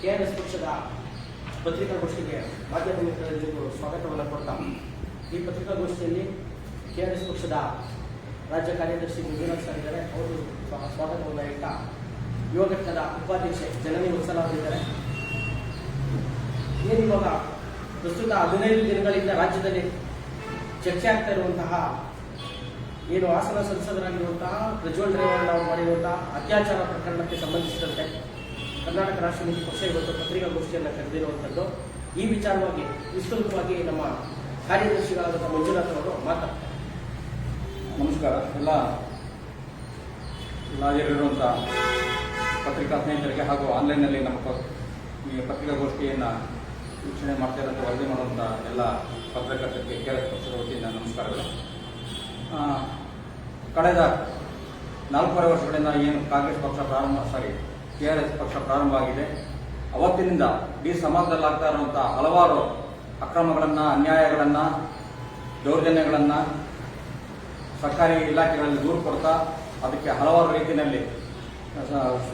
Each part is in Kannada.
ಕೆಆರ್ಎಸ್ ಪಕ್ಷದ ಪತ್ರಿಕಾಗೋಷ್ಠಿಗೆ ಮಾಧ್ಯಮ ಮಿತ್ರರೆಲ್ಲರಿಗೂ ಸ್ವಾಗತವನ್ನು ಕೊಡ್ತಾ ಈ ಪತ್ರಿಕಾಗೋಷ್ಠಿಯಲ್ಲಿ ಕೆಆರ್ಎಸ್ ಪಕ್ಷದ ರಾಜ್ಯ ಕಾರ್ಯದರ್ಶಿ ಮಂಜುನಾಥ್ ಸರ್ ಇದ್ದಾರೆ. ಅವರು ಸ್ವ- ಸ್ವಾಗತವನ್ನು ಹೇಳ್ತಾ ಯುವ ಘಟಕದ ಉಪಾಧ್ಯಕ್ಷೆ ಜನನಿ ವತ್ಸಲ ಅವರಿದ್ದಾರೆ ಏನು ಇವಾಗ ಪ್ರಸ್ತುತ ಹದಿನೈದು ದಿನಗಳಿಂದ ರಾಜ್ಯದಲ್ಲಿ ಚರ್ಚೆ ಆಗ್ತಾ ಇರುವಂತಹ ಏನು ಹಾಸನ ಸಂಸದರಾಗಿರುವಂತಹ ಪ್ರಜ್ವಲ್ ರೇವಣ್ಣ ಅವರು ಮಾಡಿರುವಂತಹ ಅತ್ಯಾಚಾರ ಪ್ರಕರಣಕ್ಕೆ ಸಂಬಂಧಿಸಿದಂತೆ ಕರ್ನಾಟಕ ರಾಷ್ಟ್ರ ಸಮಿತಿ ಪಕ್ಷ ಇವತ್ತು ಪತ್ರಿಕಾಗೋಷ್ಠಿಯನ್ನು ಕರೆದಿರುವಂಥದ್ದು ಈ ವಿಚಾರವಾಗಿ ವಿಸ್ತೃತವಾಗಿ ನಮ್ಮ ಕಾರ್ಯದರ್ಶಿಗಳಾದಂಥ ಮಂಜುನಾಥ್ ಅವರು ಮಾತಾಡ್ತಾರೆ. ನಮಸ್ಕಾರ. ಎಲ್ಲ ಹಾಜರಿರುವಂಥ ಪತ್ರಿಕಾ ಸ್ನೇಹಿತರಿಗೆ ಹಾಗೂ ಆನ್ಲೈನ್ನಲ್ಲಿ ನಮ್ಮ ಈ ಪತ್ರಿಕಾಗೋಷ್ಠಿಯನ್ನು ವೀಕ್ಷಣೆ ಮಾಡ್ತಾ ಇರೋಂಥ ವರದಿ ಮಾಡುವಂಥ ಎಲ್ಲ ಪತ್ರಕರ್ತರಿಗೆ ಕೆ ಪಕ್ಷದ ವತಿಯಿಂದ ನಮಸ್ಕಾರಗಳು. ಕಳೆದ ನಾಲ್ಕೂವರೆ ವರ್ಷಗಳಿಂದ ಏನು ಕಾಂಗ್ರೆಸ್ ಪಕ್ಷ ಪ್ರಾರಂಭ, ಸಾರಿ ಕೆ ಆರ್ ಎಸ್ ಪಕ್ಷ ಪ್ರಾರಂಭವಾಗಿದೆ. ಅವತ್ತಿನಿಂದ ಇಡೀ ಸಮಾಜದಲ್ಲಿ ಆಗ್ತಾ ಹಲವಾರು ಅಕ್ರಮಗಳನ್ನು, ಅನ್ಯಾಯಗಳನ್ನು, ದೌರ್ಜನ್ಯಗಳನ್ನು ಸರ್ಕಾರಿ ಇಲಾಖೆಗಳಲ್ಲಿ ದೂರು ಕೊಡ್ತಾ ಅದಕ್ಕೆ ಹಲವಾರು ರೀತಿಯಲ್ಲಿ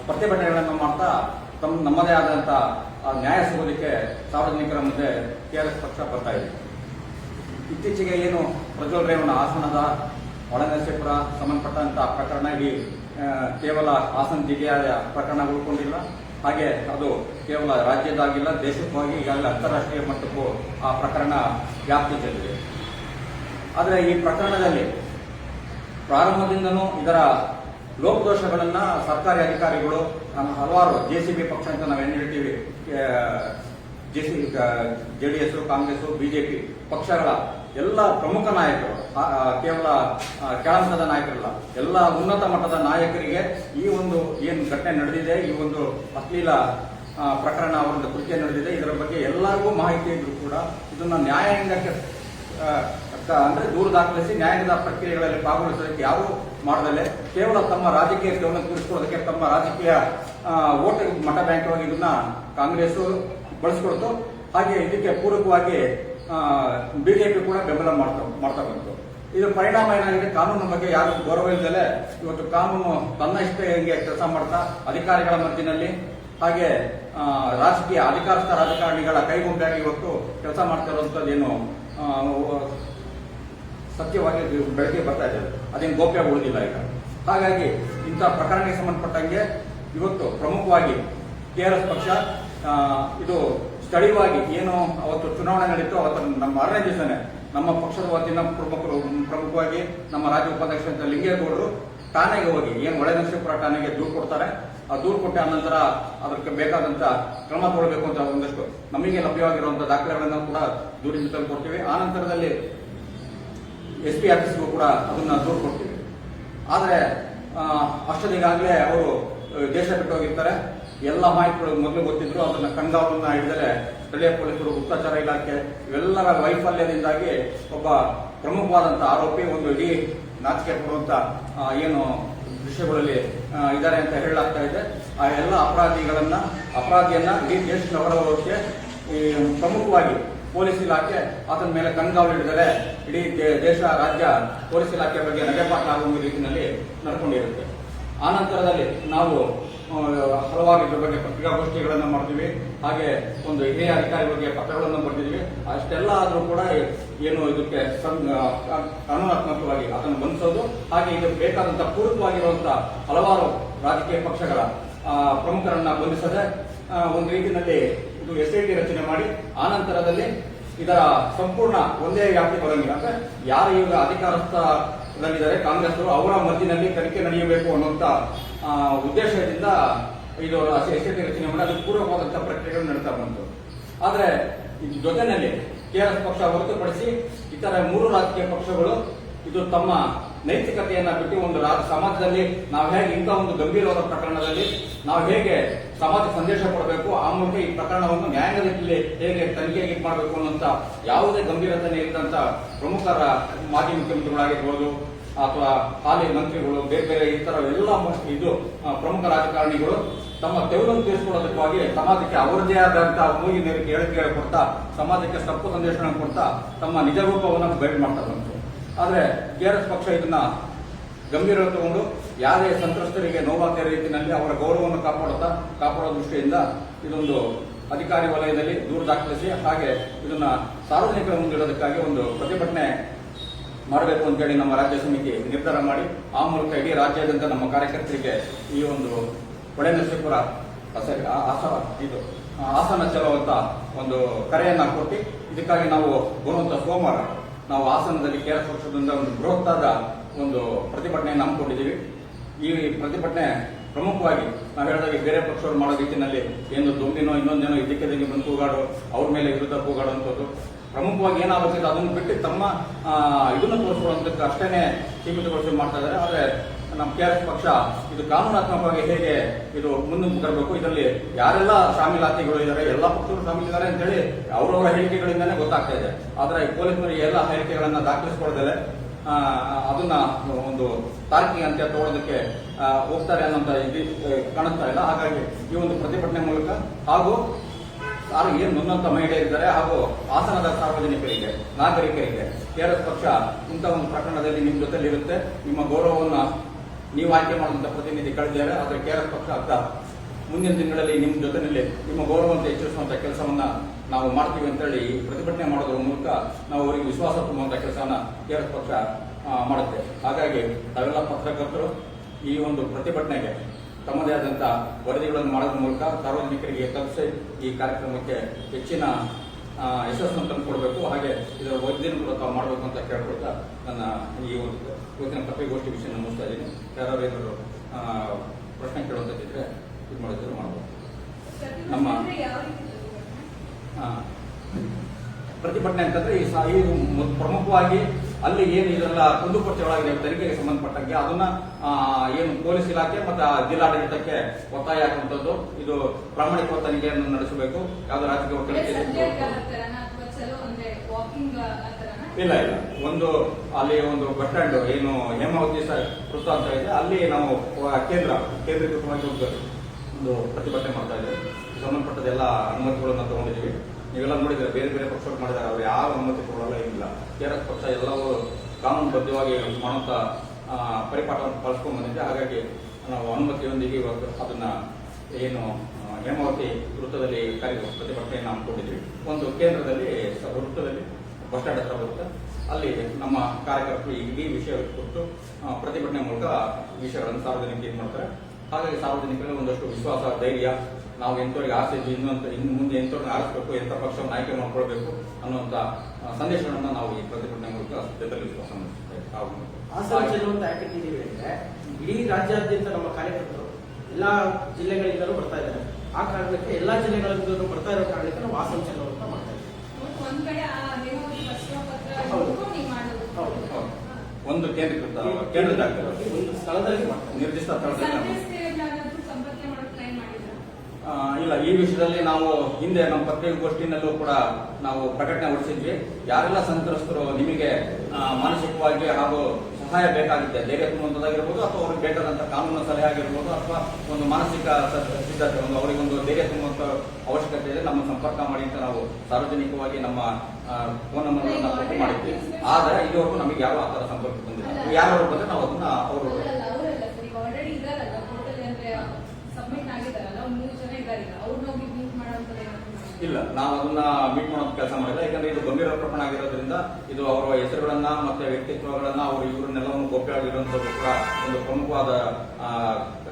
ಪ್ರತಿಭಟನೆಗಳನ್ನು ಮಾಡ್ತಾ ತಮ್ಮ ನಮ್ಮದೇ ಆದಂಥ ನ್ಯಾಯ ಸಿಗೋದಕ್ಕೆ ಸಾರ್ವಜನಿಕರ ಮುಂದೆ ಕೆ ಆರ್ ಎಸ್ ಪಕ್ಷ ಬರ್ತಾ ಇದೆ. ಇತ್ತೀಚೆಗೆ ಏನು ಪ್ರಜ್ವಲ್ ರೇವಣ್ಣ ಹಾಸನದ ಒಳನರಸೀಪುರ ಸಂಬಂಧಪಟ್ಟಂಥ ಪ್ರಕರಣ ಇಡೀ ಕೇವಲ ಹಾಸನ ಜಿಲ್ಲೆಯ ಪ್ರಕರಣ ಉಳ್ಕೊಂಡಿಲ್ಲ. ಹಾಗೆ ಅದು ಕೇವಲ ರಾಜ್ಯದಾಗಿಲ್ಲ ದೇಶಕ್ಕಾಗಿ ಈಗಾಗಲೇ ಅಂತಾರಾಷ್ಟ್ರೀಯ ಮಟ್ಟಕ್ಕೂ ಆ ಪ್ರಕರಣ ವ್ಯಾಪ್ತಿ ಚೆಲ್ಲಿದೆ. ಆದರೆ ಈ ಪ್ರಕರಣದಲ್ಲಿ ಪ್ರಾರಂಭದಿಂದನೂ ಇದರ ಲೋಪದೋಷಗಳನ್ನು ಸರ್ಕಾರಿ ಅಧಿಕಾರಿಗಳು, ನಮ್ಮ ಹಲವಾರು ಜೆ ಸಿ ಬಿ ಪಕ್ಷ ಅಂತ ನಾವು ಏನು ಹೇಳ್ತೀವಿ ಜೆ ಕಾಂಗ್ರೆಸ್ ಬಿಜೆಪಿ ಪಕ್ಷಗಳ ಎಲ್ಲ ಪ್ರಮುಖ ನಾಯಕರು ಕೇವಲ ಕೆಳಮಟ್ಟದ ನಾಯಕರಲ್ಲ, ಎಲ್ಲ ಉನ್ನತ ಮಟ್ಟದ ನಾಯಕರಿಗೆ ಈ ಒಂದು ಏನು ಘಟನೆ ನಡೆದಿದೆ, ಈ ಒಂದು ಅಶ್ಲೀಲ ಪ್ರಕರಣ ಒಂದು ಕೃತ್ಯ ನಡೆದಿದೆ, ಇದರ ಬಗ್ಗೆ ಎಲ್ಲರಿಗೂ ಮಾಹಿತಿ ಇದ್ರು ಕೂಡ ಇದನ್ನ ನ್ಯಾಯಾಂಗಕ್ಕೆ ಅಂದ್ರೆ ದೂರು ದಾಖಲಿಸಿ ನ್ಯಾಯಾಂಗದ ಪ್ರಕ್ರಿಯೆಗಳಲ್ಲಿ ಭಾಗವಹಿಸೋದಕ್ಕೆ ಯಾರು ಮಾಡದಲ್ಲೇ ಕೇವಲ ತಮ್ಮ ರಾಜಕೀಯ ತೋರಿಸ್ಕೊಳ್ಳೋದಕ್ಕೆ ತಮ್ಮ ರಾಜಕೀಯ ಓಟ್ ಮಠ ಬ್ಯಾಂಕ್ ಇದನ್ನ ಕಾಂಗ್ರೆಸ್ ಬಳಸ್ಕೊಳ್ತು. ಹಾಗೆ ಇದಕ್ಕೆ ಪೂರಕವಾಗಿ ಬಿಜೆಪಿ ಕೂಡ ಬೆಂಬಲ ಮಾಡ್ತಾ ಬಂತು. ಇದರ ಪರಿಣಾಮ ಏನಾಗಿದೆ? ಕಾನೂನು ಬಗ್ಗೆ ಯಾರು ಗೌರವ ಇಲ್ಲದೆ ಇವತ್ತು ಕಾನೂನು ತನ್ನ ಇಷ್ಟ ಹೆಂಗೆ ಕೆಲಸ ಮಾಡ್ತಾ ಅಧಿಕಾರಿಗಳ ಮಧ್ಯದಲ್ಲಿ, ಹಾಗೆ ರಾಜಕೀಯ ಅಧಿಕಾರಸ್ಥ ರಾಜಕಾರಣಿಗಳ ಕೈಗೊಂಬೆಯಾಗಿ ಇವತ್ತು ಕೆಲಸ ಮಾಡ್ತಾ ಇರುವಂತದ್ದು ಏನು ಸತ್ಯವಾಗಿ ಬೆಳಗ್ಗೆ ಬರ್ತಾ ಇದೆ. ಅದೇನು ಗೋಪ್ಯ ಉಳಿದಿಲ್ಲ ಈಗ. ಹಾಗಾಗಿ ಇಂಥ ಪ್ರಕರಣಕ್ಕೆ ಸಂಬಂಧಪಟ್ಟಂಗೆ ಇವತ್ತು ಪ್ರಮುಖವಾಗಿ ಕೆ ಆರ್ ಎಸ್ ಪಕ್ಷ ಇದು ಸ್ಥಳೀಯವಾಗಿ ಏನು ಅವತ್ತು ಚುನಾವಣೆ ನಡೀತು ಅವತ್ತು ನಮ್ಮ ಆರ್ಗನೈಸೇಷನ್ ನಮ್ಮ ಪಕ್ಷದ ವತಿಯಿಂದ ಪ್ರಮುಖರು ಪ್ರಮುಖವಾಗಿ ನಮ್ಮ ರಾಜ್ಯ ಉಪಾಧ್ಯಕ್ಷ ಲಿಂಗೇಗೌಡರು ಠಾಣೆಗೆ ಹೋಗಿ, ಏನು ಒಳನರಸೀಪುರ ಠಾಣೆಗೆ ದೂರು ಕೊಡ್ತಾರೆ. ಆ ದೂರು ಕೊಟ್ಟ ನಂತರ ಅದಕ್ಕೆ ಬೇಕಾದಂತ ಕ್ರಮ ತಗೊಳ್ಬೇಕು ಅಂತ ಒಂದಷ್ಟು ನಮಗೆ ಲಭ್ಯವಾಗಿರುವಂತಹ ದಾಖಲೆಗಳನ್ನು ಕೂಡ ದೂರಿಂದ ತಂದು ಕೊಡ್ತೀವಿ ಆ ನಂತರದಲ್ಲಿ ಎಸ್ ಪಿ ಆಫೀಸ್ಗೂ ಕೂಡ ಅದನ್ನ ದೂರು ಕೊಡ್ತೀವಿ. ಆದರೆ ಅಷ್ಟೊಂದಿಗಾಗಲೇ ಅವರು, ದೇಶ ಬಿಟ್ಟು ಹೋಗಿರ್ತಾರೆ. ಎಲ್ಲ ಮಾಹಿತಿಗಳು ಮೊದಲು ಗೊತ್ತಿದ್ರು, ಅದನ್ನ ಕಣ್ಗಾವಲನ್ನ ಹಿಡಿದರೆ ಸ್ಥಳೀಯ ಪೊಲೀಸರು, ಗುಪ್ತಚರ ಇಲಾಖೆ ಇವೆಲ್ಲರ ವೈಫಲ್ಯದಿಂದಾಗಿ ಒಬ್ಬ ಪ್ರಮುಖವಾದಂಥ ಆರೋಪಿ, ಒಂದು ಇಡೀ ನಾಚಿಕೆ ಪಡುವಂತ ಏನು ದೃಶ್ಯಗಳಲ್ಲಿ ಇದ್ದಾರೆ ಅಂತ ಹೇಳಲಾಗ್ತಾ ಇದೆ. ಆ ಎಲ್ಲ ಅಪರಾಧಿಗಳನ್ನ, ಅಪರಾಧಿಯನ್ನ ಇಡೀ ದೇಶದ ಈ, ಪ್ರಮುಖವಾಗಿ ಪೊಲೀಸ್ ಇಲಾಖೆ ಆತನ ಮೇಲೆ ಕಣ್ಗಾವಲು ಹಿಡಿದರೆ ಇಡೀ ದೇಶ, ರಾಜ್ಯ ಪೊಲೀಸ್ ಇಲಾಖೆ ಬಗ್ಗೆ ನಗೆಪಾಠ ಆಗುವ ರೀತಿಯಲ್ಲಿ ನಡ್ಕೊಂಡಿರುತ್ತೆ. ಆ ನಂತರದಲ್ಲಿ ನಾವು ಹಲವಾರು ಇದ್ರ ಬಗ್ಗೆ ಪತ್ರಿಕಾಗೋಷ್ಠಿಗಳನ್ನು ಮಾಡ್ತೀವಿ. ಹಾಗೆ ಒಂದು ಹಿರಿಯ ಅಧಿಕಾರಿಗಳಿಗೆ ಪತ್ರಗಳನ್ನು ಬರೆದಿದ್ವಿ. ಅಷ್ಟೆಲ್ಲ ಆದರೂ ಕೂಡ ಏನು ಇದಕ್ಕೆ ಕಾನೂನಾತ್ಮಕವಾಗಿ ಅದನ್ನು ಬಂಧಿಸೋದು ಹಾಗೆ ಇದಕ್ಕೆ ಬೇಕಾದಂತಹ ಪೂರಕವಾಗಿರುವಂತಹ ಹಲವಾರು ರಾಜಕೀಯ ಪಕ್ಷಗಳ ಪ್ರಮುಖರನ್ನ ಬಂಧಿಸದೆ ಒಂದು ರೀತಿಯಲ್ಲಿ ಇದು ಎಸ್ ರಚನೆ ಮಾಡಿ, ಆ ನಂತರದಲ್ಲಿ ಇದರ ಸಂಪೂರ್ಣ ಒಂದೇ ವ್ಯಾಪ್ತಿ ಬರಂಗಿಲ್ಲ ಅಂದ್ರೆ ಯಾರು ಈಗ ಅಧಿಕಾರಸ್ಥರಲ್ಲಿದ್ದಾರೆ ಕಾಂಗ್ರೆಸ್ ಅವರ ಮಧ್ಯದಲ್ಲಿ ತನಿಖೆ ನಡೆಯಬೇಕು ಅನ್ನುವಂತ ಉದ್ದೇಶದಿಂದ ಇದು ಎಸ್ ಐ ಟಿ ರಚನೆ ಮಾಡಿ, ಅದು ಪೂರ್ವವಾದಂತಹ ಪ್ರಕ್ರಿಯೆಗಳು ನಡೀತಾ ಬಂತು. ಆದ್ರೆ ಜೊತೆಯಲ್ಲಿ ಕೆಆರ್ಎಸ್ ಪಕ್ಷ ಹೊರತುಪಡಿಸಿ ಇತರ ಮೂರು ರಾಜಕೀಯ ಪಕ್ಷಗಳು, ಇದು ತಮ್ಮ ನೈತಿಕತೆಯನ್ನ ಬಿಟ್ಟು ಒಂದು ಸಮಾಜದಲ್ಲಿ ನಾವು ಹೇಗೆ ಇಂಥ ಒಂದು ಗಂಭೀರವಾದ ಪ್ರಕರಣದಲ್ಲಿ ನಾವು ಹೇಗೆ ಸಮಾಜ ಸಂದೇಶ ಕೊಡಬೇಕು, ಆ ಮೂಲಕ ಈ ಪ್ರಕರಣವನ್ನು ನ್ಯಾಯಾಂಗದಲ್ಲಿ ಹೇಗೆ ತನಿಖೆಗೆ ಮಾಡಬೇಕು ಅನ್ನುವಂತ ಯಾವುದೇ ಗಂಭೀರತೆ ಇದ್ದಂತ ಪ್ರಮುಖರ ಮಾಜಿ ಮುಖ್ಯಮಂತ್ರಿಗಳಾಗಿರ್ಬೋದು, ಅಥವಾ ಹಾಲಿ ಮಂತ್ರಿಗಳು, ಬೇರೆ ಬೇರೆ ಈ ತರ ಎಲ್ಲ ಇದು ಪ್ರಮುಖ ರಾಜಕಾರಣಿಗಳು ತಮ್ಮ ತೆವರನ್ನು ತೀರಿಸಿಕೊಳ್ಳೋದಕ್ಕಾಗಿ ಸಮಾಜಕ್ಕೆ ಅವರದೇ ಆದಂತಹ ಮೂಗಿ ನೀರಿಗೆ ಹೇಳಿಕೆ ಕೊಡ್ತಾ, ಸಮಾಜಕ್ಕೆ ತಪ್ಪು ಸಂದೇಶಗಳನ್ನು ಕೊಡ್ತಾ ತಮ್ಮ ನಿಜ ರೂಪವನ್ನು ಬಯಲು ಮಾಡ್ತಾ ಬಂತು ಆದ್ರೆ ಎಸ್ ಪಕ್ಷ ಇದನ್ನ ಗಂಭೀರ ತಗೊಂಡು ಯಾರೇ ಸಂತ್ರಸ್ತರಿಗೆ ನೋವಾಗದ ರೀತಿಯಲ್ಲಿ ಅವರ ಗೌರವವನ್ನು ಕಾಪಾಡುತ್ತಾ ಕಾಪಾಡೋ ದೃಷ್ಟಿಯಿಂದ ಇದೊಂದು ಅಧಿಕಾರಿ ವಲಯದಲ್ಲಿ ದೂರು ದಾಖಲಿಸಿ ಹಾಗೆ ಇದನ್ನ ಸಾರ್ವಜನಿಕರ ಮುಂದಿಡೋದಕ್ಕಾಗಿ ಒಂದು ಪ್ರತಿಭಟನೆ ಮಾಡಬೇಕು ಅಂತೇಳಿ ನಮ್ಮ ರಾಜ್ಯ ಸಮಿತಿ ನಿರ್ಧಾರ ಮಾಡಿ, ಆ ಮೂಲಕ ಇಡೀ ರಾಜ್ಯಾದ್ಯಂತ ನಮ್ಮ ಕಾರ್ಯಕರ್ತರಿಗೆ ಈ ಒಂದು ಆಸ ಇದು ಆಸನ ಚಲುವಂತ ಒಂದು ಕರೆಯನ್ನ ಕೊಟ್ಟು, ಇದಕ್ಕಾಗಿ ನಾವು ಬರುವಂತ ಸೋಮವಾರ ನಾವು ಹಾಸನದಲ್ಲಿ ಕೇರಳ ಪಕ್ಷದಿಂದ ಒಂದು ಬೃಹತ್ತಾದ ಒಂದು ಪ್ರತಿಭಟನೆಯನ್ನು ಹಮ್ಮಿಕೊಂಡಿದ್ದೀವಿ. ಈ ಪ್ರತಿಭಟನೆ ಪ್ರಮುಖವಾಗಿ ನಾವು ಹೇಳಿದಾಗ ಬೇರೆ ಪಕ್ಷವರು ಮಾಡೋ ರೀತಿಯಲ್ಲಿ ಏನು ದೊಂಬಿನೋ ಇನ್ನೊಂದೇನೋ ಇದಕ್ಕೆ ಬಂದು ಕೂಗಾಡು, ಅವ್ರ ಮೇಲೆ ವಿರುದ್ಧ ಕೂಗಾಡುವಂಥದ್ದು ಪ್ರಮುಖವಾಗಿ ಏನಾಗಬೇಕಿದೆ ಅದನ್ನು ಬಿಟ್ಟು ತಮ್ಮ ಇದನ್ನು ತೋರಿಸ್ಕೊಳ್ಳೋದಕ್ಕೆ ಅಷ್ಟೇನೆ ಸೀಮಿತಗೊಳಿಸಿ ಮಾಡ್ತಾ ಇದ್ದಾರೆ. ಆದರೆ ನಮ್ಮ ಕೆ ಆರ್ ಎಸ್ ಪಕ್ಷ ಇದು ಕಾನೂನಾತ್ಮಕವಾಗಿ ಹೇಗೆ ಇದು ಮುಂದೆ ಬರಬೇಕು ಇದರಲ್ಲಿ ಯಾರೆಲ್ಲ ಶಾಮೀಲಾತಿಗಳು ಇದ್ದಾರೆ ಎಲ್ಲ ಪಕ್ಷಗಳು ಶಾಮೀಲಿದ್ದಾರೆ ಅಂತೇಳಿ ಅವರವರ ಹೇಳಿಕೆಗಳಿಂದನೇ ಗೊತ್ತಾಗ್ತಾ ಇದೆ. ಆದರೆ ಪೊಲೀಸರು ಎಲ್ಲ ಹೇಳಿಕೆಗಳನ್ನ ದಾಖಲಿಸಿಕೊಳ್ಳದೆ ಅದನ್ನ ಒಂದು ತಾರ್ಕಿಕ ಅಂತ ತಗೊಳ್ಳೋದಕ್ಕೆ ಹೋಗ್ತಾರೆ ಅನ್ನೋಂಥ ಇದು ಕಾಣಿಸ್ತಾ ಇಲ್ಲ. ಹಾಗಾಗಿ ಈ ಒಂದು ಪ್ರತಿಭಟನೆ ಮೂಲಕ ಹಾಗೂ ಯಾರು ಏನು ನೊಂದಂತ ಮಹಿಳೆಯರಿದ್ದಾರೆ ಹಾಗೂ ಹಾಸನದ ಸಾರ್ವಜನಿಕರಿಗೆ, ನಾಗರಿಕರಿಗೆ ಕೆಆರ್ಎಸ್ ಪಕ್ಷ ಇಂಥ ಒಂದು ಪ್ರಕರಣದಲ್ಲಿ ನಿಮ್ಮ ಜೊತೆಲಿರುತ್ತೆ. ನಿಮ್ಮ ಗೌರವವನ್ನು ನೀವು ಆಯ್ಕೆ ಮಾಡುವಂಥ ಪ್ರತಿನಿಧಿ ಕಳೆದಿದ್ದಾರೆ, ಆದರೆ ಕೆಆರ್ಎಸ್ ಪಕ್ಷ ಅರ್ಥ ಮುಂದಿನ ದಿನಗಳಲ್ಲಿ ನಿಮ್ಮ ಜೊತೆಯಲ್ಲಿ ನಿಮ್ಮ ಗೌರವವನ್ನು ಹೆಚ್ಚಿಸುವಂತಹ ಕೆಲಸವನ್ನ ನಾವು ಮಾಡ್ತೀವಿ ಅಂತೇಳಿ ಪ್ರತಿಭಟನೆ ಮಾಡೋದ್ರ ಮೂಲಕ ನಾವು ಅವರಿಗೆ ವಿಶ್ವಾಸ ತುಂಬುವಂತಹ ಕೆಲಸವನ್ನ ಕೆಆರ್ಎಸ್ ಪಕ್ಷ ಮಾಡುತ್ತೆ. ಹಾಗಾಗಿ ತಾವೆಲ್ಲ ಪತ್ರಕರ್ತರು, ಈ ಒಂದು ಪ್ರತಿಭಟನೆಗೆ ತಮ್ಮದೇ ಆದಂಥ ವರದಿಗಳನ್ನು ಮಾಡೋದ್ರ ಮೂಲಕ ಸಾರ್ವಜನಿಕರಿಗೆ ತಲುಪಿಸಿ ಈ ಕಾರ್ಯಕ್ರಮಕ್ಕೆ ಹೆಚ್ಚಿನ ಯಶಸ್ಸನ್ನು ತಂದುಕೊಡ್ಬೇಕು ಹಾಗೆ ಇದರ ವೈದ್ಯನ ಕೂಡ ತಾವು ಮಾಡಬೇಕು ಅಂತ ಕೇಳ್ಕೊಳ್ತಾ ನನ್ನ ಈ ಒಂದು ಇವತ್ತಿನ ಪತ್ರಿಕಾಗೋಷ್ಠಿ ವಿಷಯ ಮುಗಿಸ್ತಾ ಇದ್ದೀನಿ. ಯಾರು ಏನಾದ್ರು ಪ್ರಶ್ನೆ ಕೇಳುವಂತಿದ್ರೆ ಇದು ಮಾಡಿದ್ರು ಮಾಡಬಹುದು ನಮ್ಮ- ಪ್ರತಿಭಟನೆ ಅಂತಂದ್ರೆ ಈ ಪ್ರಮುಖವಾಗಿ ಅಲ್ಲಿ ಏನು ಇದೆಲ್ಲ ಕುಂದುಕೊರತೆ ಒಳಗಿದೆ ತನಿಖೆಗೆ ಸಂಬಂಧಪಟ್ಟಂಗೆ ಅದನ್ನ ಏನು ಪೊಲೀಸ್ ಇಲಾಖೆ ಮತ್ತು ಜಿಲ್ಲಾಡಳಿತಕ್ಕೆ ಒತ್ತಾಯ ಹಾಕುವಂಥದ್ದು. ಇದು ಪ್ರಾಮಾಣಿಕ ತನಿಖೆಯನ್ನು ನಡೆಸಬೇಕು. ಯಾವುದೇ ರಾಜಕೀಯ ಥರನಾ? ಇಲ್ಲ ಇಲ್ಲ ಒಂದು ಅಲ್ಲಿ ಒಂದು ಬಸ್ ಸ್ಟ್ಯಾಂಡ್ ಏನು ಹೇಮಾವತಿ ಸರ್ ವೃತ್ತ ಅಂತ ಇದೆ. ಅಲ್ಲಿ ನಾವು ಕೇಂದ್ರ ಕೇಂದ್ರೀಕೃತವಾಗಿ ಒಂದು ಒಂದು ಪ್ರತಿಭಟನೆ ಮಾಡ್ತಾ ಇದ್ದೀವಿ. ಸಂಬಂಧಪಟ್ಟದೆಲ್ಲ ಅನುಮತಿಗಳನ್ನ ತಗೊಂಡಿದ್ದೀವಿ. ನೀವೆಲ್ಲ ನೋಡಿದ್ರೆ ಬೇರೆ ಬೇರೆ ಪಕ್ಷಗಳು ಮಾಡಿದ್ದಾರೆ ಅವ್ರು ಯಾವ ಅನುಮತಿ ಕೊಡಲ್ಲ ಏನಿಲ್ಲ. ಕೇರಳ ಪಕ್ಷ ಎಲ್ಲವೂ ಕಾನೂನುಬದ್ಧವಾಗಿ ಮಾಡುವಂತ ಆ, ಪರಿಪಾಠವನ್ನು ಕಳ್ಸ್ಕೊಂಡ್ ಬಂದಿದೆ. ಹಾಗಾಗಿ ನಾವು ಅನುಮತಿಯೊಂದಿಗೆ ಇವತ್ತು ಅದನ್ನ ಏನು ಹೇಮಾವತಿ ವೃತ್ತದಲ್ಲಿ ಕಾರ್ಯ ಪ್ರತಿಭಟನೆಯನ್ನು ಹಮ್ಮಿಕೊಂಡಿದ್ವಿ ಒಂದು ಕೇಂದ್ರದಲ್ಲಿ ವೃತ್ತದಲ್ಲಿ ಬಸ್ ಸ್ಟ್ಯಾಂಡ್ ಹತ್ರ ಬರುತ್ತೆ. ಅಲ್ಲಿ ನಮ್ಮ ಕಾರ್ಯಕರ್ತರು ಈ ವಿಷಯ ಕೊಟ್ಟು ಪ್ರತಿಭಟನೆ ಮೂಲಕ ವಿಷಯಗಳನ್ನು ಸಾರ್ವಜನಿಕ ಇದು ಮಾಡ್ತಾರೆ. ಹಾಗಾಗಿ ಸಾರ್ವಜನಿಕರಲ್ಲಿ ಒಂದಷ್ಟು ವಿಶ್ವಾಸ ಧೈರ್ಯ ನಾವು ಎಂತವ್ರಿಗೆ ಆಸೆ ಇನ್ನು ಅಂತ ಇನ್ನು ಮುಂದೆ ಎಂತವ್ರನ್ನ ಆರಿಸಬೇಕು ಎಂಥ ಪಕ್ಷವನ್ನು ಆಯ್ಕೆ ಮಾಡ್ಕೊಳ್ಬೇಕು ಅನ್ನುವಂಥ ಸಂದೇಶವನ್ನು ಸಂದೇಶಗಳನ್ನು ನಾವು ಈ ಪ್ರತಿಭಟನೆ ಮೂಲಕ ಯಾಕೆ ಇಟ್ಟಿದ್ದೀವಿ ಅಂದ್ರೆ ಇಡೀ ರಾಜ್ಯಾದ್ಯಂತ ನಮ್ಮ ಕಾರ್ಯಕರ್ತರು ಎಲ್ಲಾ ಜಿಲ್ಲೆಗಳಿಂದಲೂ ಬರ್ತಾ ಇದ್ದಾರೆ. ಆ ಕಾರಣಕ್ಕೆ ಎಲ್ಲಾ ಜಿಲ್ಲೆಗಳಿಂದಲೂ ಬರ್ತಾ ಇರೋ ಕಾರಣಕ್ಕೆ ನಾವು ಹಾಸನ ಚೆಲ್ಲುವಂತ ಮಾಡ್ತಾ ಇದ್ದೀವಿ. ಒಂದು ಕೇಂದ್ರೀಕೃತ ಕೇಂದ್ರದಾಗ ಒಂದು ಸ್ಥಳದಲ್ಲಿ ನಿರ್ದಿಷ್ಟ ಸ್ಥಳದಲ್ಲಿ ನಾವು- ಸಂತ್ರಸ್ತೆಯನ್ನಾದ್ರೂ ಸಂಪರ್ಕ ಮಾಡೋಕೆ ಟ್ರೈ ಮಾಡಿದ್ರ ಆ, ಇಲ್ಲ ಈ ವಿಷಯದಲ್ಲಿ ನಾವು ಹಿಂದೆ ನಮ್ಮ ಪತ್ರಿಕಾಗೋಷ್ಠಿನಲ್ಲೂ ಕೂಡ ನಾವು ಪ್ರಕಟಣೆ ಹೊರಡಿಸಿದ್ವಿ ಯಾರೆಲ್ಲ ಸಂತ್ರಸ್ತರು ನಿಮಗೆ ಮಾನಸಿಕವಾಗಿ ಹಾಗೂ ಸಹಾಯ ಬೇಕಾಗುತ್ತೆ, ಧೈರ್ಯ ತುಂಬುವಂಥದ್ದಾಗಿರ್ಬೋದು ಅಥವಾ ಅವ್ರಿಗೆ ಬೇಕಾದಂಥ ಕಾನೂನು ಸಲಹೆ ಆಗಿರ್ಬೋದು ಅಥವಾ ಒಂದು ಮಾನಸಿಕ ಸಿದ್ಧತೆ, ಒಂದು ಅವರಿಗೊಂದು ಧೈರ್ಯ ತುಂಬುವಂಥ ಅವಶ್ಯಕತೆ ಇದೆ, ನಮ್ಮ ಸಂಪರ್ಕ ಮಾಡಿ ಅಂತ ನಾವು ಸಾರ್ವಜನಿಕವಾಗಿ ನಮ್ಮ ಫೋನ್ ನಂಬರ್ ಮಾಡಿದ್ವಿ. ಆದರೆ ಇದುವರೆಗೂ ನಮಗೆ ಯಾವ ಆತರ ಸಂಪರ್ಕ ಬಂದಿಲ್ಲ. ಯಾರು ಬಂದ್ರೆ ನಾವು ಅದನ್ನ ಅವರು ಅವರಲ್ಲ ಅವರಲ್ಲ ಸರ್ ಈಗ ಆಲ್ರೆಡಿ ಇದಾರಲ್ಲ ಟೋಟಲ್ ಅಂದ್ರೆ ಸಬ್ಮಿಟ್ ಆಗಿದಾರಲ್ಲ ಒಂದ್ ಮೂರು ಜನ ಇದಾರೆ ಈಗ ಅವ್ರನ್ನ ಹೋಗಿ ಮೀಟ್ ಮಾಡೋಂಥದ್ದು ಏನಾದ್ರು ಮಾಡಿದ್ರಾ? ಇಲ್ಲ ನಾವು ಅದನ್ನ ಮೀಟ್ ಮಾಡೋ ಕೆಲಸ ಮಾಡಿಲ್ಲ. ಯಾಕಂದ್ರೆ ಇದು ಗಂಭೀರ ಪ್ರಕರಣ ಆಗಿರೋದ್ರಿಂದ ಇದು ಅವರ ಹೆಸರುಗಳನ್ನ ಮತ್ತೆ ವ್ಯಕ್ತಿತ್ವಗಳನ್ನ ಅವರು ಇವರನ್ನೆಲ್ಲವನ್ನು ಗೋಪ್ಯವಾಗಿರುವಂತದ್ದು ಕೂಡ ಒಂದು ಪ್ರಮುಖವಾದ ಆ,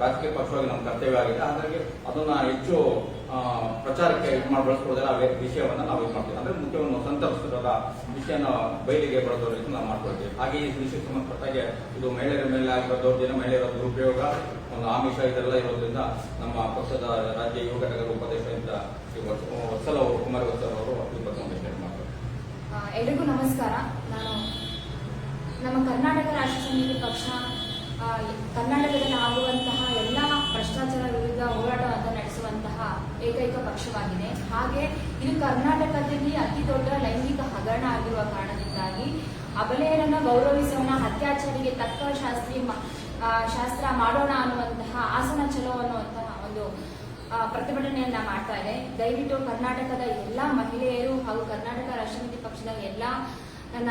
ರಾಜಕೀಯ ಪಕ್ಷವಾಗಿ ನಮ್ಮ ಕರ್ತವ್ಯ ಆಗಿದೆ. ಹಾಗಾಗಿ ಅದನ್ನ ಹೆಚ್ಚು ಪ್ರಚಾರಕ್ಕೆ ಇದು ಮಾಡಿ ಬಳಸ್ಕೊಳ್ಳೋದಿಲ್ಲ ಆ ವಿಷಯವನ್ನ ನಾವು ಇದು ಮಾಡ್ತೀವಿ. ಅಂದ್ರೆ ಮುಖ್ಯವನ್ನು ಸಂತರಿಸಿರೋದ ವಿಷಯನ ಬಯಲಿಗೆ ಬರೋದ್ರ ರೀತಿ ನಾವು ಮಾಡ್ಕೊಳ್ತೀವಿ. ಹಾಗೆ ಈ ವಿಷಯಕ್ಕೆ ಸಂಬಂಧಪಟ್ಟಾಗೆ ಇದು ಮಹಿಳೆಯರ ಮೇಲೆ ಆಗಿರೋ ದೌರ್ಜನ್ಯ, ಮಹಿಳೆಯರ ದುರುಪಯೋಗ, ಒಂದು ಆಮಿಷ ಇದೆಲ್ಲ ಇರೋದ್ರಿಂದ ನಮ್ಮ ಪಕ್ಷದ ರಾಜ್ಯ ಯುವ ಘಟಕದ ಉಪದೇಶದಿಂದ ವತ್ಸಲ ಅವರು ಕುಮಾರ ವತ್ಸಲ ಅವರು ವಿಷಯ ಮಾಡ್ತಾರೆ. ಎಲ್ರಿಗೂ ನಮಸ್ಕಾರ. ನಾನು ನಮ್ಮ ಕರ್ನಾಟಕ ರಾಷ್ಟ್ರ ಸಮಿತಿ ಪಕ್ಷ ಕರ್ನಾಟಕದಲ್ಲಿ ಆಗುವಂತಹ ಭ್ರಷ್ಟಾಚಾರ ವಿರುದ್ಧ ಹೋರಾಟವನ್ನು ನಡೆಸುವಂತಹ ಏಕೈಕ ಪಕ್ಷವಾಗಿದೆ. ಹಾಗೆ ಇದು ಕರ್ನಾಟಕದಲ್ಲಿ ಅತಿ ದೊಡ್ಡ ಲೈಂಗಿಕ ಹಗರಣ ಆಗಿರುವ ಕಾರಣದಿಂದಾಗಿ ಅಬಲೆಯರನ್ನು ಗೌರವಿಸೋಣ, ಅತ್ಯಾಚಾರಿಗೆ ತಕ್ಕ ಶಾಸ್ತ್ರಿ ಶಾಸ್ತ್ರ ಮಾಡೋಣ ಅನ್ನುವಂತಹ ಆಸನ ಚಲೋ ಅನ್ನುವಂತಹ ಒಂದು ಪ್ರತಿಭಟನೆಯನ್ನ ಮಾಡ್ತಾ ಇದೆ. ದಯವಿಟ್ಟು ಕರ್ನಾಟಕದ ಎಲ್ಲ ಮಹಿಳೆಯರು ಹಾಗೂ ಕರ್ನಾಟಕ ರಾಷ್ಟ್ರಪತಿ ಪಕ್ಷದ ಎಲ್ಲ ನನ್ನ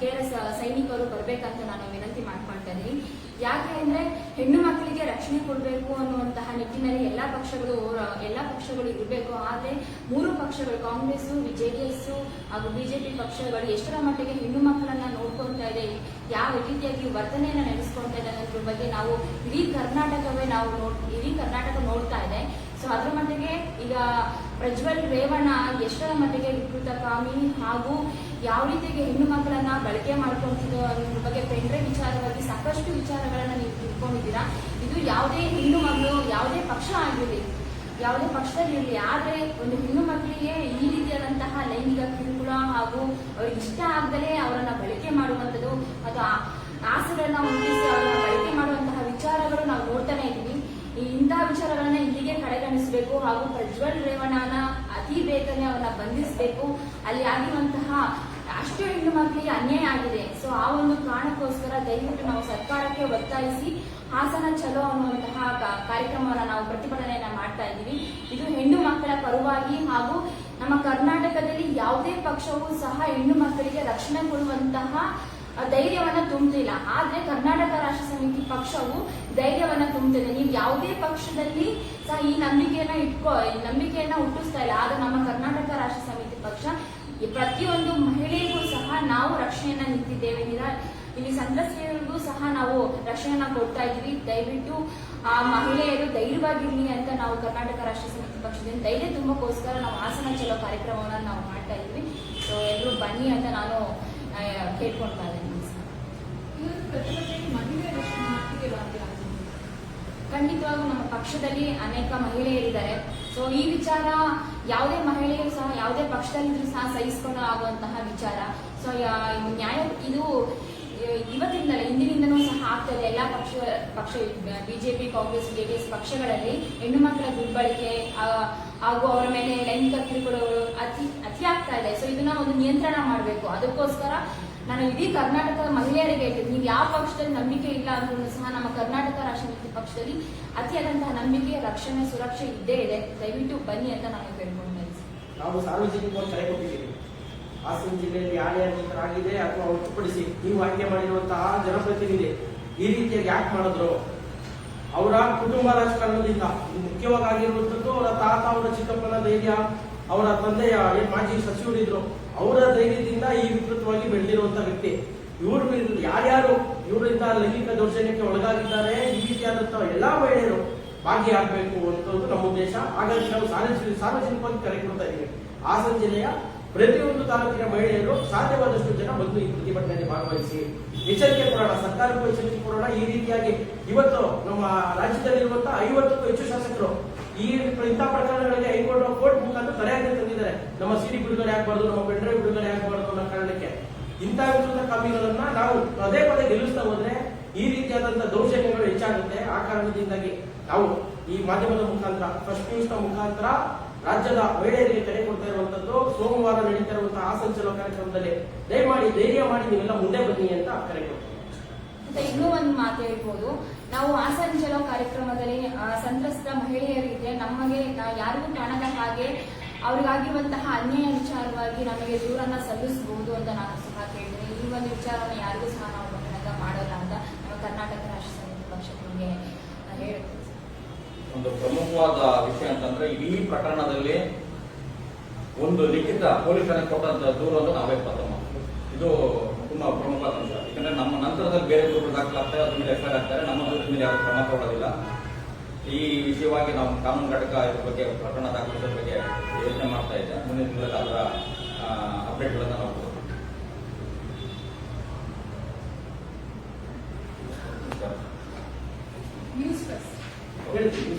ಕೆ ಎಸ್ ಸೈನಿಕರು ಬರಬೇಕಂತ ನಾನು ವಿನಂತಿ ಮಾಡ್ತಾ ಯಾಕೆ ಅಂದ್ರೆ ಹೆಣ್ಣು ಮಕ್ಕಳಿಗೆ ರಕ್ಷಣೆ ಕೊಡಬೇಕು ಅನ್ನುವಂತಹ ನಿಟ್ಟಿನಲ್ಲಿ ಎಲ್ಲಾ ಪಕ್ಷಗಳು ಎಲ್ಲಾ ಪಕ್ಷಗಳು ಇರಬೇಕು. ಆದ್ರೆ ಮೂರು ಪಕ್ಷಗಳು ಕಾಂಗ್ರೆಸ್ ಜೆಡಿಎಸ್ ಹಾಗೂ ಬಿಜೆಪಿ ಪಕ್ಷಗಳು ಎಷ್ಟರ ಮಟ್ಟಿಗೆ ಹೆಣ್ಣು ಮಕ್ಕಳನ್ನ ನೋಡ್ಕೊಳ್ತಾ ಇದೆ, ಯಾವ ರೀತಿಯಾಗಿ ವರ್ತನೆಯನ್ನ ನಡೆಸ್ಕೊಳ್ತಾ ಇದೆ ಅನ್ನೋದ್ರ ಬಗ್ಗೆ ನಾವು ಇಡೀ ಕರ್ನಾಟಕವೇ ನಾವು ನೋಡ್, ಇಡೀ ಕರ್ನಾಟಕ ನೋಡ್ತಾ ಇದೆ. ಸೊ ಅದ್ರ ಮಟ್ಟಿಗೆ ಈಗ ಪ್ರಜ್ವಲ್ ರೇವಣ್ಣ ಎಷ್ಟರ ಮಟ್ಟಿಗೆ ವಿಕೃತ ಕಾಮಿ ಹಾಗೂ ಯಾವ ರೀತಿಯಾಗಿ ಹೆಣ್ಣು ಮಕ್ಕಳನ್ನ ಬಳಕೆ ಮಾಡ್ಕೊಂತಿದ್ದೋ ಅನ್ನೋದ್ರ ಬಗ್ಗೆ ಪೆಂಡ್ರೆ ವಿಚಾರವಾಗಿ ಸಾಕಷ್ಟು ವಿಚಾರಗಳನ್ನ ನೀವು ತಿಳ್ಕೊಂಡಿದ್ದೀರಾ? ಇದು ಯಾವುದೇ ಹೆಣ್ಣು ಮಕ್ಕಳು ಯಾವುದೇ ಪಕ್ಷ ಆಗಿರಲಿ, ಯಾವುದೇ ಪಕ್ಷದಲ್ಲಿ ಇರಲಿ, ಆದ್ರೆ ಒಂದು ಹೆಣ್ಣು ಮಕ್ಕಳಿಗೆ ಈ ರೀತಿಯಾದಂತಹ ಲೈಂಗಿಕ ಕಿರುಕುಳ ಹಾಗೂ ಅವ್ರಿಗೆ ಇಷ್ಟ ಆಗದಲೇ ಅವರನ್ನ ಬಳಕೆ ಮಾಡುವಂಥದ್ದು ಅಥವಾ ಆಸೆಗಳನ್ನ ಹುಟ್ಟಿಸಿ ಅವರನ್ನ ಬಳಕೆ ಮಾಡುವಂತಹ ವಿಚಾರಗಳು ನಾವು ನೋಡ್ತಾನೆ ಇದ್ದೀವಿ ಈ ಇಂತಹ ವಿಚಾರಗಳನ್ನ ಇಲ್ಲಿಗೆ ಕಡೆಗಣಿಸಬೇಕು ಹಾಗೂ ಪ್ರಜ್ವಲ್ ರೇವಣ್ಣನ ಅತಿ ಬೇಗನೆ ಅವನ್ನ ಬಂಧಿಸಬೇಕು. ಅಲ್ಲಿ ಆಗಿರುವಂತಹ ಅಷ್ಟು ಹೆಣ್ಣು ಮಕ್ಕಳಿಗೆ ಅನ್ಯಾಯ ಆಗಿದೆ. ಸೊ ಆ ಒಂದು ಕಾರಣಕ್ಕೋಸ್ಕರ ದಯವಿಟ್ಟು ನಾವು ಸರ್ಕಾರಕ್ಕೆ ಒತ್ತಾಯಿಸಿ, ಹಾಸನ ಚಲೋ ಅನ್ನುವಂತಹ ಕಾರ್ಯಕ್ರಮವನ್ನು ನಾವು ಪ್ರತಿಭಟನೆಯನ್ನ ಮಾಡ್ತಾ ಇದ್ದೀವಿ. ಇದು ಹೆಣ್ಣು ಮಕ್ಕಳ ಪರವಾಗಿ ಹಾಗೂ ನಮ್ಮ ಕರ್ನಾಟಕದಲ್ಲಿ ಯಾವುದೇ ಪಕ್ಷವೂ ಸಹ ಹೆಣ್ಣು ಮಕ್ಕಳಿಗೆ ರಕ್ಷಣೆ ಕೊಡುವಂತಹ ಧೈರ್ಯವನ್ನ ತುಂಬಲಿಲ್ಲ ಆದ್ರೆ ಕರ್ನಾಟಕ ರಾಷ್ಟ್ರ ಸಮಿತಿ ಪಕ್ಷವು ಧೈರ್ಯವನ್ನ ತುಂಬುತ್ತಿದೆ ನೀವು ಯಾವುದೇ ಪಕ್ಷದಲ್ಲಿ ಸಹ ಈ ನಂಬಿಕೆಯನ್ನ ಇಟ್ಕೋ ನಂಬಿಕೆಯನ್ನ ಹುಟ್ಟಿಸ್ತಾ ಇಲ್ಲ. ಆದ್ರೆ ನಮ್ಮ ಕರ್ನಾಟಕ ರಾಷ್ಟ್ರ ಸಮಿತಿ ಪಕ್ಷ ಪ್ರತಿಯೊಂದು ಮಹಿಳೆಗೂ ಸಹ ನಾವು ರಕ್ಷಣೆಯನ್ನ ನಿಂತಿದ್ದೇವೆ ಇಲ್ಲಿ ಸಂತ್ರಸ್ತೆಯರಿಗೂ ಸಹ ನಾವು ರಕ್ಷಣೆಯನ್ನ ಕೊಡ್ತಾ ಇದ್ದೀವಿ. ದಯವಿಟ್ಟು ಆ ಮಹಿಳೆಯರು ಧೈರ್ಯವಾಗಿರ್ಲಿ ಅಂತ ನಾವು ಕರ್ನಾಟಕ ರಾಷ್ಟ್ರ ಸಮಿತಿ ಪಕ್ಷದಿಂದ ಧೈರ್ಯ ತುಂಬಕ್ಕೋಸ್ಕರ ನಾವು ಹಾಸನ ಚಲೋ ಕಾರ್ಯಕ್ರಮವನ್ನು ನಾವು ಮಾಡ್ತಾ ಇದ್ವಿ ಸೊ ಎಲ್ಲರೂ ಬನ್ನಿ ಅಂತ ನಾನು ಆ, ಈ ಪ್ರತಿಭಟನೆಗೆ ಮಹಿಳೆಯರು ಎಷ್ಟು ಖಂಡಿತವಾಗೂ ನಮ್ಮ ಪಕ್ಷದಲ್ಲಿ ಅನೇಕ ಮಹಿಳೆಯರಿದ್ದಾರೆ. ಸೊ ಈ ವಿಚಾರ ಯಾವುದೇ ಮಹಿಳೆಯರು ಸಹ, ಯಾವುದೇ ಪಕ್ಷದಲ್ಲಿದ್ರು ಸಹ ಸಹಿಸಿಕೊಂಡು ಆಗುವಂತಹ ವಿಚಾರ. ಸೊ ನ್ಯಾಯ, ಇದು ಇವತ್ತಿಂದಲೇ ಇಂದಿನಿಂದನೂ ಸಹ ಆಗ್ತದೆ ಎಲ್ಲಾ ಪಕ್ಷ ಪಕ್ಷ, ಬಿಜೆಪಿ, ಕಾಂಗ್ರೆಸ್, ಜೆಡಿಎಸ್ ಪಕ್ಷಗಳಲ್ಲಿ ಹೆಣ್ಣು ಮಕ್ಕಳ ದುರ್ಬಳಕೆ ಹಾಗೂ ಅವರ ಮೇಲೆ ಲೈಂಗಿಕ ಕಿರುಕುಳಗಳು ಅತಿ ಅತಿ ಆಗ್ತಾ ಇದೆ. ಸೊ ಇದನ್ನ ಒಂದು ನಿಯಂತ್ರಣ ಮಾಡಬೇಕು. ಅದಕ್ಕೋಸ್ಕರ ನಾನು ಇಡೀ ಕರ್ನಾಟಕದ ಮಹಿಳೆಯರಿಗೆ ಹೇಳ್ತೀನಿ, ನೀವು ಯಾವ ಪಕ್ಷದಲ್ಲಿ ನಂಬಿಕೆ ಇಲ್ಲ ಅಂದ್ರೂ ಸಹ ನಮ್ಮ ಕರ್ನಾಟಕ ರಾಷ್ಟ್ರೀಯ ಪಕ್ಷದಲ್ಲಿ ಅತಿಯಾದಂತಹ ನಂಬಿಕೆ, ರಕ್ಷಣೆ, ಸುರಕ್ಷೆ ಇದ್ದೇ ಇದೆ. ದಯವಿಟ್ಟು ಬನ್ನಿ ಅಂತ ನಾನು ಕೇಳ್ಕೊಂಡೆ ನಾವು ಸಾರ್ವಜನಿಕವಾಗಿ ಕರೆ ಕೊಟ್ಟಿದ್ದೀವಿ. ಹಾಸನ ಜಿಲ್ಲೆಯಲ್ಲಿ ಯಾರ್ಯಾರು ಈ ಆಗಿದೆ ಅಥವಾ ಹೊರತುಪಡಿಸಿ ನೀವು ಆಯ್ಕೆ ಮಾಡಿರುವಂತಹ ಜನಪ್ರತಿನಿಧಿ ಈ ರೀತಿಯಾಗಿ ಯಾಕೆ ಮಾಡಿದ್ರು. ಅವರ ಕುಟುಂಬ ರಾಜಕಾರಣದಿಂದ ಮುಖ್ಯವಾಗಿ ಆಗಿರುವಂತದ್ದು ಅವರ ತಾತ, ಅವರ ಚಿಕ್ಕಪ್ಪನ ಧೈರ್ಯ ಅವರ ತಂದೆಯ ಏನ್ ಮಾಜಿ ಸಚಿವರಿದ್ರು, ಅವರ ಧೈರ್ಯದಿಂದ ಈ ವಿಕೃತವಾಗಿ ಬೆಳೆದಿರುವಂತ ವ್ಯಕ್ತಿ. ಇವ್ರ ಯಾರ್ಯಾರು, ಇವರಿಂದ ಲೈಂಗಿಕ ದೌರ್ಜನ್ಯಕ್ಕೆ ಒಳಗಾಗಿದ್ದಾರೆ, ಈ ರೀತಿಯಾದಂತಹ ಎಲ್ಲಾ ಮಹಿಳೆಯರು ಭಾಗಿಯಾಗಬೇಕು ಅಂತ ನಮ್ಮ ಉದ್ದೇಶ. ಹಾಗಾಗಿ ನಾವು ಸಾರ್ವಜನಿಕ, ಸಾರ್ವಜನಿಕವಾಗಿ ಕರೆ ಕೊಡ್ತಾ ಇದ್ದೀವಿ. ಹಾಸನ ಜಿಲ್ಲೆಯ ಪ್ರತಿಯೊಂದು ತಾಲೂಕಿನ ಮಹಿಳೆಯರು ಸಾಧ್ಯವಾದಷ್ಟು ಜನ ಬಂದು ಈ ಪ್ರತಿಭಟನೆಯಲ್ಲಿ ಭಾಗವಹಿಸಿ, ಎಚ್ಚರಿಕೆ ಕೊಡೋಣ, ಸರ್ಕಾರಕ್ಕೂ ಎಚ್ಚರಿಕೆ ಕೊಡೋಣ. ಈ ರೀತಿಯಾಗಿ ಇವತ್ತು ನಮ್ಮ ರಾಜ್ಯದಲ್ಲಿರುವಂತಹ ಐವತ್ತಕ್ಕೂ ಹೆಚ್ಚು ಶಾಸಕರು ಈ ಇಂಥ ಪ್ರಕರಣಗಳಿಗೆ ನಮ್ಮ ಸಿಡಿ ಬಿಡುಗಡೆ ಆಗಬಾರ್ದು, ನಮ್ಮ ಪೆಂಡ್ರೈವ್ ಬಿಡುಗಡೆ ಆಗಬಾರ್ದು ಅನ್ನೋ ಕಾರಣಕ್ಕೆ ಇಂಥ ವಿರುದ್ಧ ಕಾಪಿಗಳನ್ನ ನಾವು ಪದೇ ಪದೇ ಗೆಲ್ಲಿಸ್ತಾ ಹೋದ್ರೆ ಈ ರೀತಿಯಾದಂತಹ ದೌರ್ಜನ್ಯಗಳು ಹೆಚ್ಚಾಗುತ್ತೆ. ಆ ಕಾರಣದಿಂದಾಗಿ ನಾವು ಈ ಮಾಧ್ಯಮದ ಮುಖಾಂತರ ಫಸ್ಟ್ ನ್ಯೂಸ್ನ ಮುಖಾಂತರ ರಾಜ್ಯದ ಮಹಿಳೆಯರಿಗೆ ಕರೆ ಕೊಡ್ತಾ ಇರುವಂತದ್ದು ಸೋಮವಾರ ನಡೀತಾ ಇರುವಂತಹ ಹಾಸನ ಚಲೋ ಕಾರ್ಯಕ್ರಮದಲ್ಲಿ ದಯಮಾಡಿ, ಧೈರ್ಯ ಮಾಡಿ ನೀವೆಲ್ಲ ಮುಂದೆ ಬನ್ನಿ ಅಂತ ಕರೆ ಮತ್ತೆ ಇನ್ನೂ ಒಂದು ಮಾತು ಹೇಳ್ಬೋದು. ನಾವು ಹಾಸನ ಚಲೋ ಕಾರ್ಯಕ್ರಮದಲ್ಲಿ ಸಂತ್ರಸ್ತ ಮಹಿಳೆಯರಿಗೆ ನಮಗೆ ಯಾರಿಗೂ ಕಾಣದ ಹಾಗೆ ಅವ್ರಿಗಾಗಿರುವಂತಹ ಅನ್ಯಾಯ ವಿಚಾರವಾಗಿ ನಮಗೆ ದೂರನ್ನ ಸಲ್ಲಿಸಬಹುದು ಅಂತ ನಾನು ಸಹ ಕೇಳ್ತೀನಿ. ಈ ಒಂದು ವಿಚಾರವನ್ನು ಯಾರಿಗೂ ಸಹ ನಾವು ಬಹಿರಂಗ ಮಾಡೋಲ್ಲ ಅಂತ ನಮ್ಮ ಕರ್ನಾಟಕ ರಾಷ್ಟ್ರ ಸಮಿತಿ ಹೇಳುತ್ತೆ ಒಂದು ಪ್ರಮುಖವಾದ ವಿಷಯ ಅಂತಂದ್ರೆ ಇಡೀ ಪ್ರಕರಣದಲ್ಲಿ ಒಂದು ಲಿಖಿತ ಪೊಲೀಸರಿಗೆ ಕೊಟ್ಟಂತ ದೂರನ್ನು ನಾವೇ ಪ್ರಥಮ ಇದು ತುಂಬಾ ಪ್ರಮುಖವಾದ ಅಂಶ ಯಾಕಂದ್ರೆ ನಮ್ಮ ನಂತರದಲ್ಲಿ ಬೇರೆ ದೂರು ದಾಖಲಾಗ್ತಾರೆ ಅದ್ರ ಮೇಲೆ ಎಫ್ಐಆರ್ ಆಗ್ತಾರೆ ನಮ್ಮ ಮೇಲೆ ಯಾರು ಕ್ರಮ ತಗೊಳ್ಳೋದಿಲ್ಲ. ಈ ವಿಷಯವಾಗಿ ನಾವು ಕಾನೂನು ಘಟಕ ಇದ್ರ ಬಗ್ಗೆ ಪ್ರಕರಣ ದಾಖಲಿಸೋದ್ರ ಬಗ್ಗೆ ಯೋಚನೆ ಮಾಡ್ತಾ ಇದ್ದೆ ಮುಂದಿನ ದಿನದಲ್ಲಿ ಅದರ ಅಪ್ಡೇಟ್ಗಳನ್ನು ನಾವು ಕೊಡ್ತೀವಿ.